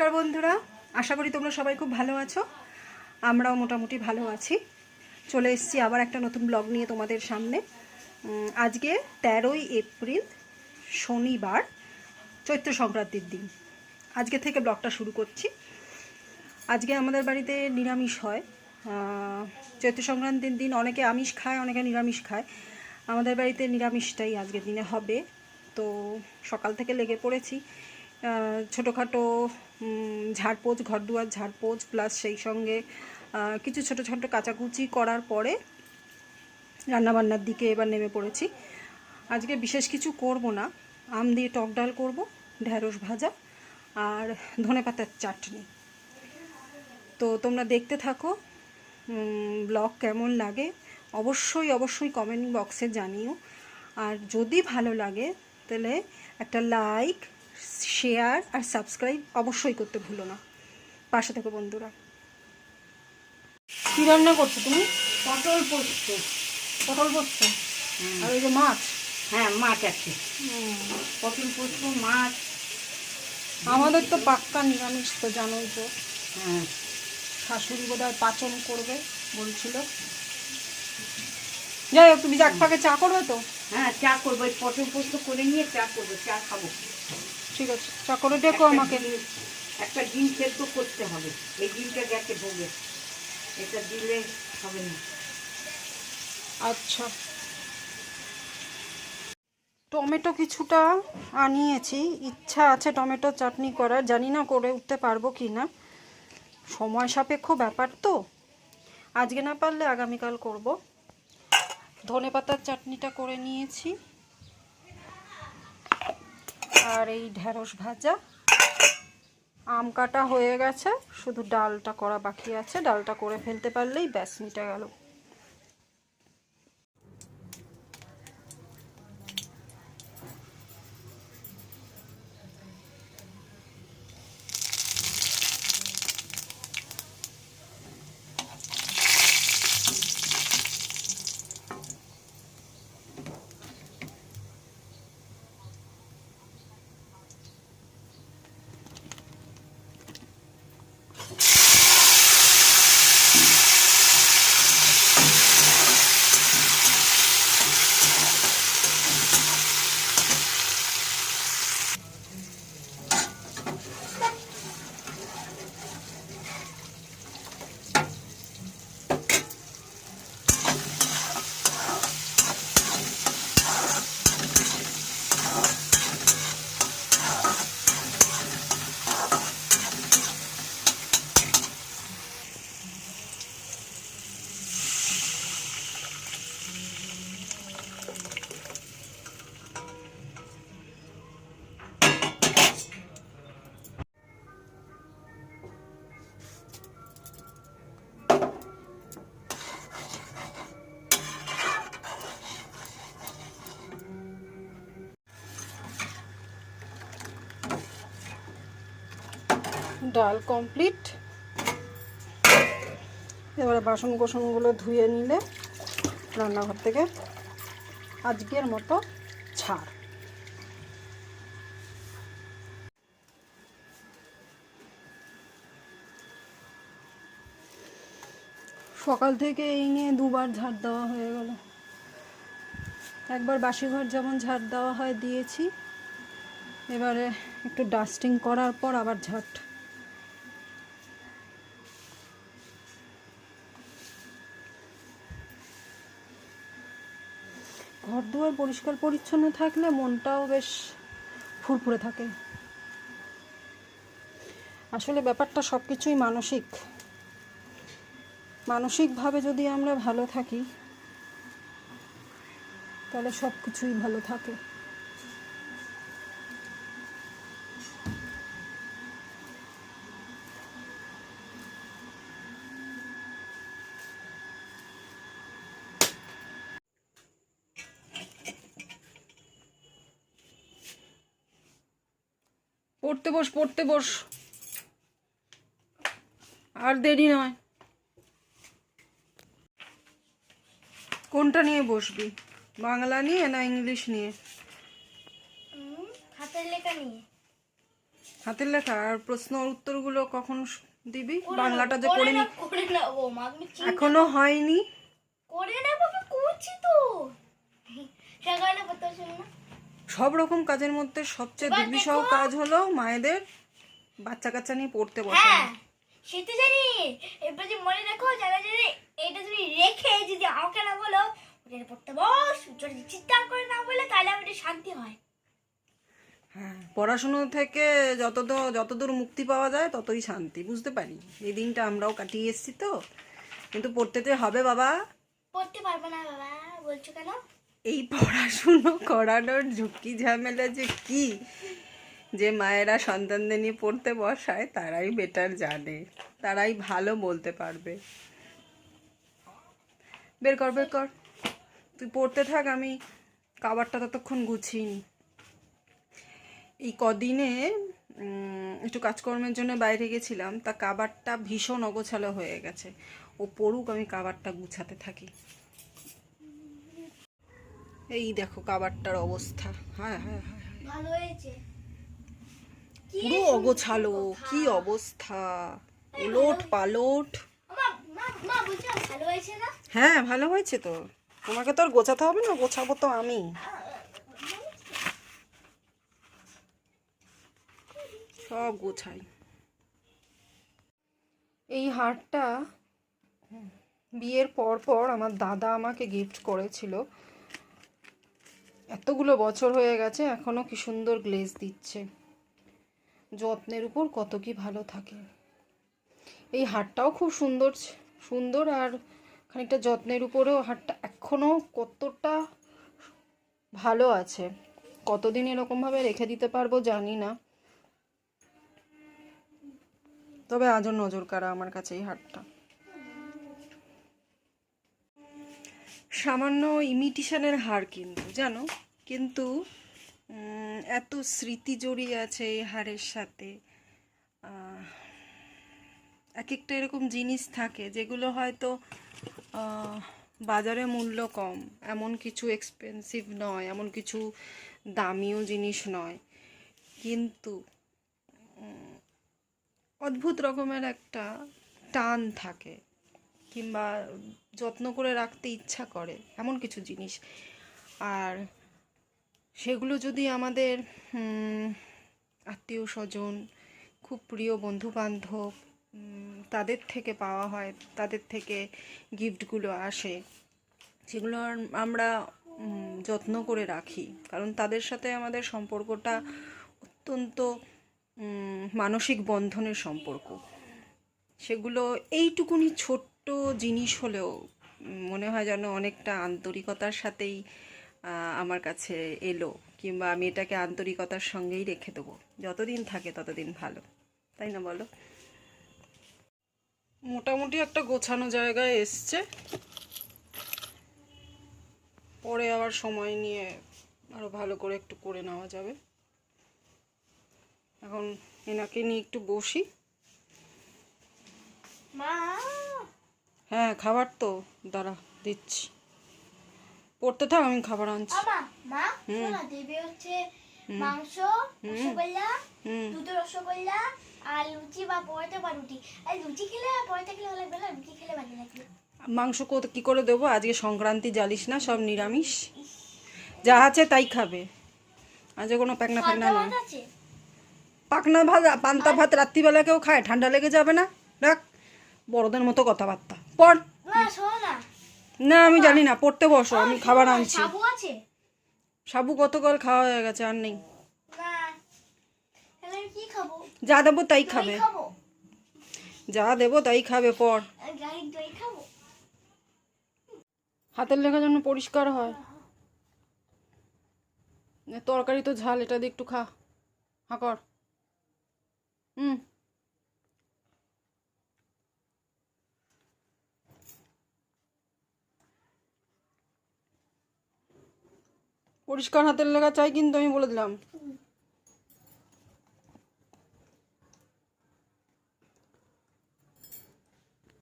নমস্কার বন্ধুরা, আশা করি তোমরা সবাই খুব ভালো আছো। আমরাও মোটামুটি ভালো আছি। চলে এসেছি আবার একটা নতুন ব্লগ নিয়ে তোমাদের সামনে। আজকে তেরোই এপ্রিল, শনিবার, চৈত্র সংক্রান্তির দিন। আজকে থেকে ব্লগটা শুরু করছি। আজকে আমাদের বাড়িতে নিরামিষ হয়। চৈত্র সংক্রান্তির দিন অনেকে আমিষ খায়, অনেকে নিরামিষ খায়। আমাদের বাড়িতে নিরামিষটাই আজকের দিনে হবে। তো সকাল থেকে লেগে পড়েছি। ছোটোখাটো উম, ঝাড়পোছ ঘর দুয়ার ঝাড়পোছ প্লাস সেই সঙ্গে কিছু ছোটো ছোটো কাচাকুচি করার পরে রান্নাবান্নার দিকে এবার নেমে পড়েছি। আজকে বিশেষ কিছু করব না। আম দিয়ে টক ডাল করব ঢ্যাঁড়স ভাজা আর ধনেপাতার চাটনি। তো তোমরা দেখতে থাকো ব্লগ কেমন লাগে অবশ্যই অবশ্যই কমেন্ট বক্সে জানিও। আর যদি ভালো লাগে তাহলে একটা লাইক শেয়ার আর সাবস্ক্রাইব অবশ্যই করতে ভুলো না। পাশে থেকো বন্ধুরা। কী রান্না করছ তুমি? পটল পোস্ত। পটল করছ আর ওই যে মাছ? হ্যাঁ মাছ আছে। পটল পোস্ত মাছ। আমাদের তো পাক্কা নিরামিষ তো জানোই তো। হ্যাঁ। শাশুড়ি বোধহয় পাচন করবে বলছিল। যাই হোক তুমি যাক ফাঁকে চা করবে তো? হ্যাঁ চা করব। এই পটল পোস্ত করে নিয়ে চা করব চা খাব। ঠিক আছে চা করে ডেকো একটা আমাকে। একটা ডিম সেদ্ধ করতে হবে। এই ডিমটা গেছে ভোগে এটা দিলে হবে না। আচ্ছা। টমেটো কিছুটা আনিয়েছি। ইচ্ছা আছে টমেটো চাটনি করার। জানি না করে উঠতে পারব কি না। সময় সাপেক্ষ ব্যাপার তো। আজকে না পারলে আগামীকাল করব। ধনে পাতার চাটনিটা করে নিয়েছি। আর এই ঢ্যাঁড়স ভাজা। আম কাটা হয়ে গেছে, শুধু ডালটা করা বাকি আছে। ডালটা করে ফেলতে পারলেই ব্যাস, মিটে গেল। ডাল কমপ্লিট। এবারে বাসন কোসনগুলো ধুয়ে নিলে রান্নাঘর থেকে আজকের মতো ছাড়। সকাল থেকে এই নিয়ে দুবার ঝাড় দেওয়া হয়ে গেল। একবার বাসি ঘর যেমন ঝাড় দেওয়া হয় দিয়েছি। এবারে একটু ডাস্টিং করার পর আবার ঝাঁট ঘর দুয়ার পরিষ্কার পরিচ্ছন্ন থাকলে মনটাও বেশ ফুরফুরে থাকে। আসলে ব্যাপারটা সব কিছুই মানসিক। মানসিকভাবে যদি আমরা ভালো থাকি, তাহলে সব কিছুই ভালো থাকে। পড়তে বস পড়তে বস। আর দেরি নয়। কোনটা নিয়ে বসবি? বাংলা নিয়ে না ইংলিশ নিয়ে? হাতের লেখা নিয়ে। হাতের লেখা? আর প্রশ্ন উত্তরগুলো কখন দিবি? বাংলাটা যে করে নি এখনও হয়নি। করে নেব করছি তো। সে কারণে করতে পারছি না। সব রকম কাজের মধ্যে সবচেয়ে দুর্বিষহ কাজ হলো মায়েদের বাচ্চা কাচ্চা নিয়ে পড়তে বসে। হ্যাঁ সেটা জানি। এবার যে মনে রাখো যারা যদি এটা তুমি রেখে যদি আমাকে না বলো ওটা পড়তে বস যদি চিন্তা করে না বলে তাহলে আমার শান্তি হয়। হ্যাঁ পড়াশুনো থেকে যতদূর যতদূর মুক্তি পাওয়া যায় ততই শান্তি বুঝতে পারি? এই দিনটা আমরাও কাটিয়ে এসেছি তো। কিন্তু পড়তে তো হবে বাবা? পড়তে পারব না বাবা বলছো কেন? এই পড়াশুনো করানোর ঝুঁকি ঝামেলা যে কি? যে মায়েরা সন্তানদের নিয়ে পড়তে বসায়, তারাই বেটার জানে। তারাই ভালো বলতে পারবে। বের কর বের কর। তুই পড়তে থাক, আমি কাবারটা ততক্ষণ গুছিয়ে নি। এই কদিনে একটু কাজকর্মের জন্য বাইরে গেছিলাম, তা কাবারটা ভীষণ অগোছালো হয়ে গেছে। ও পড়ুক, আমি কাবারটা গুছাতে থাকি। এই দেখো কাবারটার অবস্থা। হ্যাঁ হ্যাঁ হ্যাঁ। ভালো হয়েছে। কি পুরো অগোছালো কি অবস্থা। উলট পালট। হ্যাঁ ভালো হয়েছে তো। তোমাকে তো আর গোছাতে হবে না গোছাবো তো আমি। সব গোছাই। এই হারটা বিয়ের পর পর আমার দাদা আমাকে গিফট করেছিল। এতগুলো বছর হয়ে গেছে এখনও কি সুন্দর গ্লেজ দিচ্ছে। যত্নের উপর কত কি ভালো থাকে। এই হারটাও খুব সুন্দর সুন্দর আর খানিকটা যত্নের উপরেও হারটা এখনও কতটা ভালো আছে। কতদিন এরকমভাবে রেখে দিতে পারব জানি না। তবে আজও নজর কাড়া আমার কাছে এই হারটা সামান্য ইমিটেশনের হার কিন্তু, জানো? কিন্তু এত স্মৃতি জড়িয়ে আছে এই হারের সাথে। এক একটা এরকম জিনিস থাকে যেগুলো হয়তো বাজারে মূল্য কম, এমন কিছু এক্সপেন্সিভ নয়, এমন কিছু দামিও জিনিস নয়। কিন্তু অদ্ভুত রকমের একটা টান থাকে। কিংবা যত্ন করে রাখতে ইচ্ছা করে, এমন কিছু জিনিস। আর সেগুলো যদি আমাদের আত্মীয় স্বজন খুব প্রিয় বন্ধু বান্ধব তাদের থেকে পাওয়া হয়, তাদের থেকে গিফটগুলো আসে, সেগুলো আমরা যত্ন করে রাখি। কারণ তাদের সাথে আমাদের সম্পর্কটা অত্যন্ত মানসিক বন্ধনের সম্পর্ক। সেগুলো এইটুকুনি ছোট্ট জিনিস হলেও মনে হয় যেন অনেকটা আন্তরিকতার সাথেই আমার কাছে এলো, কিংবা আমি এটাকে আন্তরিকতার সঙ্গেই রেখে দেবো। যতদিন থাকে ততদিন ভালো। তাই না বলো? মোটামুটি একটা গোছানো জায়গায় এসছে। পরে আবার সময় নিয়ে আরও ভালো করে একটু করে নেওয়া যাবে। এখন এনাকে নিয়ে একটু বসি। মা! হ্যাঁ খাবার তো। দাঁড়া দিচ্ছি। পড়তে থাক আমি খাবার আনছি। মা দেবে হচ্ছে মাংস রসগোল্লা দুটো রসগোল্লা আর লুচি বা পরোটা বা রুটি। আর লুচি খেলে আর পরোটা খেলে ভালো লাগবে রুটি খেলে ভালো লাগবে। মাংস কত কি করে দেবো? আজকে সংক্রান্তি জালিস না সব নিরামিষ। যা আছে তাই খাবে। আজকে কোনো প্যাকনা ফ্যাকনা নয় পাকনা ভাত পান্তা ভাত রাত্রিবেলা কেউ খায় ঠান্ডা লেগে যাবে না? দেখ বড়দের মতো কথাবার্তা। পড় না আমি জানি না পড়তে বসো আমি খাবার আনছি। সাবু গতকাল খাওয়া হয়ে গেছে আর নেই। যা দেবো তাই খাবে। যা দেবো তাই খাবে খাব? হাতের লেখা যেন পরিষ্কার হয়। তরকারি তো ঝাল এটা দিয়ে একটু খা। হা কর। হুম। পরিষ্কার হাতের লেখা চাই কিন্তু আমি বলে দিলাম।